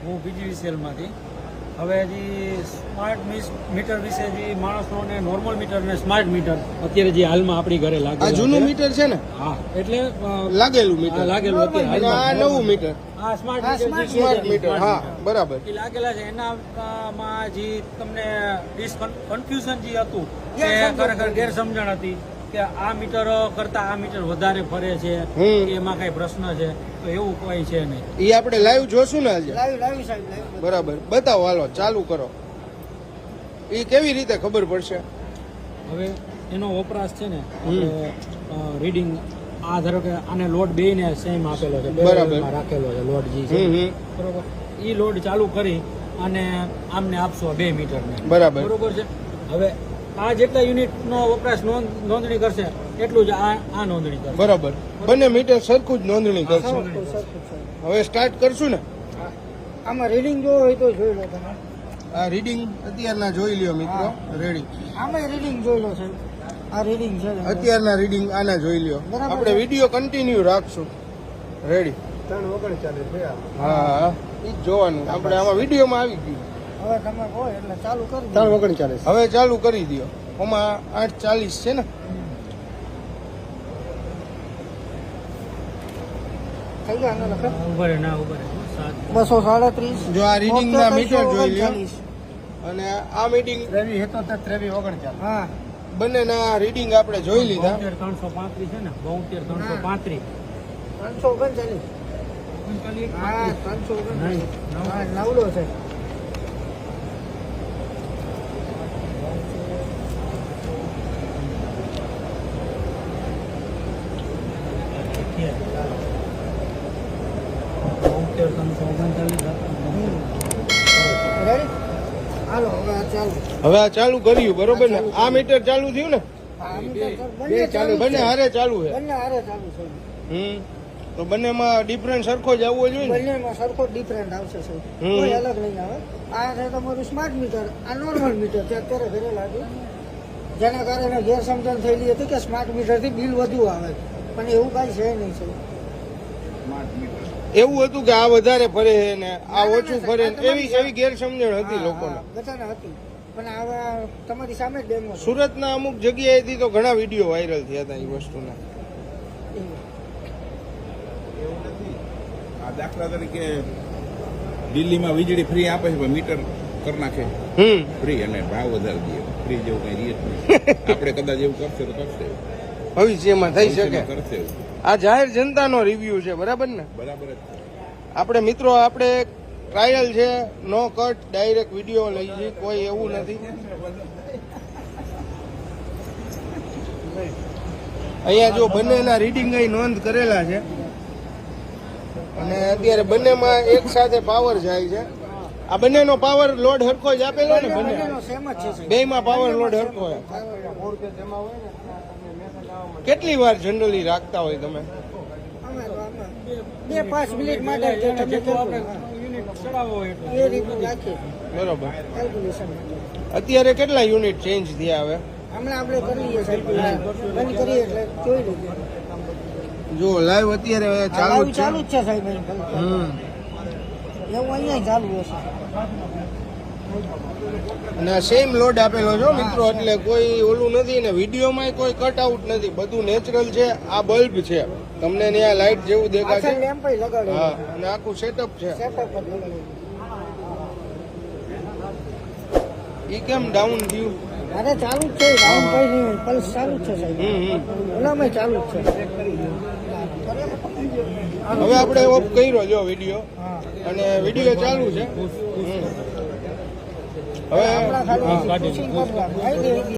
હું પીજીવીસીએલમાંથી હવે હજી સ્માર્ટ મીટર વિશે જે માણસનો ને નોર્મલ મીટર ને સ્માર્ટ મીટર અત્યારે જે હાલમાં આપણી ઘરે લાગે આ જૂનું મીટર છે ને? હા એટલે લાગેલું મીટર લાગેલું અત્યારે આ નવું મીટર આ સ્માર્ટ જે સ્માર્ટ મીટર હા બરાબર. એ લાગેલા છે. એનામાં જે તમને કન્ફ્યુઝન જે હતું કે ખરેખર ગેરસમજણ હતી. કે આ મીટર કરતા આ મીટર વધારે ફરે છે એમાં કઈ પ્રશ્ન છે તો એવું કોઈ છે નહીં. એ આપણે લાઈવ જોશું ને આજે? સાહેબ બરાબર. બતાવો હાલો ચાલુ કરો. એ કેવી રીતે ખબર પડશે? હવે એનો વપરાશ છે ને રીડિંગ આ ધારો કે આને લોડ બે ને સેમ આપેલો છે બરાબર. રાખેલો છે લોડ જી છે. બરોબર. એ લોડ ચાલુ કરી અને આમને આપશો બે મીટરને. બરાબર. બરોબર છે? હવે આ જેટલા યુનિટનો વપરાશ નોંધ નોંધણી કરશે એટલું જ આ આ નોંધણી કરશે. બરાબર. બંને મીટર સરખું જ નોંધણી કરશે. હવે સ્ટાર્ટ કરશું ને? આમાં રીડિંગ જોવો હોય તો જોઈ લો તમે. આ રીડિંગ અત્યારના જોઈ લ્યો મિત્રો. રેડી આમાં રીડિંગ જોઈ લો સાહેબ. આ રીડિંગ છે અત્યારના રીડિંગ આના જોઈ લ્યો. આપણે વીડિયો કન્ટિન્યુ રાખશું. રેડી ત્રણ ઓગણ ચાલે છે હા એ જ જોવાનું. આપણે આમાં વિડીયોમાં આવી ગયું. હવે તમે કહો એટલે ચાલુ કરી ત્રણ ઓગણ ચાલીસ. હવે ચાલુ કરી દો. આમાં આઠ ચાલીસ છે ને? ના બસો સાડત્રીસ. જો આ રીડિંગ ના મીટર જોઈ લ્યો. અને આ મીટિંગ ત્રેવીસ હતો ત્રેવી ત્રેવીસ ઓગણ હા. બંનેના રીડિંગ આપણે જોઈ લીધા. ત્રણસો પાંત્રીસ છે ને? બોતેર ત્રણસો પાંત્રીસ. ત્રણસો ઓગણચાલીસ. હા ત્રણસો ઓગણચાલીસ. નવડો છે બોતેર ત્રણસો ઓગણચાલીસ રેડી હાલો હવે આ ચાલુ. કર્યું બરોબર ને? આ મીટર ચાલુ થયું ને? આ બંને ચાલુ બંને હારે ચાલુ છે. બંને હારે ચાલુ છે. હમ. તો બંનેમાં ડિફરન્સ સરખો જ આવવો જોઈએ બંનેમાં સરખો ડિફરન્ટ આવશે સર કોઈ અલગ નહીં આવે. આ છે તમારું સ્માર્ટ મીટર આ નોર્મલ મીટર છે. અત્યારે ઘરે લાગ્યું. જેના કારણે ગેરસમજણ થયેલી હતી કે સ્માર્ટ મીટરથી બિલ વધુ આવે. પણ એવું કાંઈ છે નહીં સાહેબ. એવું હતું કે આ વધારે ફરે છે ને આ ઓછું ફરે ને એવી એવી ગેરસમજણ હતી લોકો લોકોને. બધાને હતી. પણ આવા તમારી સામે ડેમો સુરતના અમુક જગ્યાએથી તો ઘણા વીડિયો વાયરલ થયા હતા એ વસ્તુના. એવું. નથી. આ દાખલા તરીકે દિલ્હીમાં વીજળી ફ્રી આપે છે પણ મીટર કરી નાખે. હમ. ફ્રી અને ભાવ વધારી દે. ફ્રી જેવું કઈ રીત નહીં આપણે કદાચ એવું કરશે તો કરશે. ભવિષ્યમાં થઈ શકે. કરશે. આ જાહેર જનતાનો રિવ્યુ છે બરાબર ને? બરાબર આપણે મિત્રો આપણે ટ્રાયલ છે નો કટ ડાયરેક્ટ વીડિયો લઈ છે કોઈ એવું નથી. અહીંયા જો બંનેના રીડિંગ અહીં નોંધ કરેલા છે. અને અત્યારે બંનેમાં એક સાથે પાવર જાય છે. આ બંનેનો પાવર લોડ હરખો જ આપેલો ને બંને? બંનેનો સેમ જ છે સાહેબ. બેયમાં પાવર લોડ હરખો હોય. કેટલી વાર જનરલી રાખતા હોય તમે? બે પાંચ મિનિટ માટે બરોબર. અત્યારે કેટલા યુનિટ ચેન્જ થયા હવે? હમણાં આપણે કરીએ સાહેબ બંધ કરીએ એટલે જોઈ લઈએ. જો લાઈવ અત્યારે ચાલુ ચાલુ જ છે સાહેબ હમ. એવું અહીંયા ચાલુ હશે. અને સેમ લોડ આપેલો છો મિત્રો એટલે કોઈ ઓલું નથી ને વિડીયોમાં કોઈ કટ આઉટ નથી. બધું નેચરલ છે આ બલ્બ છે. તમને ત્યાં લાઈટ જેવું દેખાશે હા અને આખું સેટઅપ છે. ઈ કેમ ડાઉન થયું? અરે ચાલુ જ છે ડાઉન કઈ નહીં પલ્સ ચાલુ જ છે સાહેબ. ઓલામાં ચાલુ જ છે. હવે આપણે ઓફ કર્યો જો વીડિયો. અને વીડિયો ચાલુ છે. હવે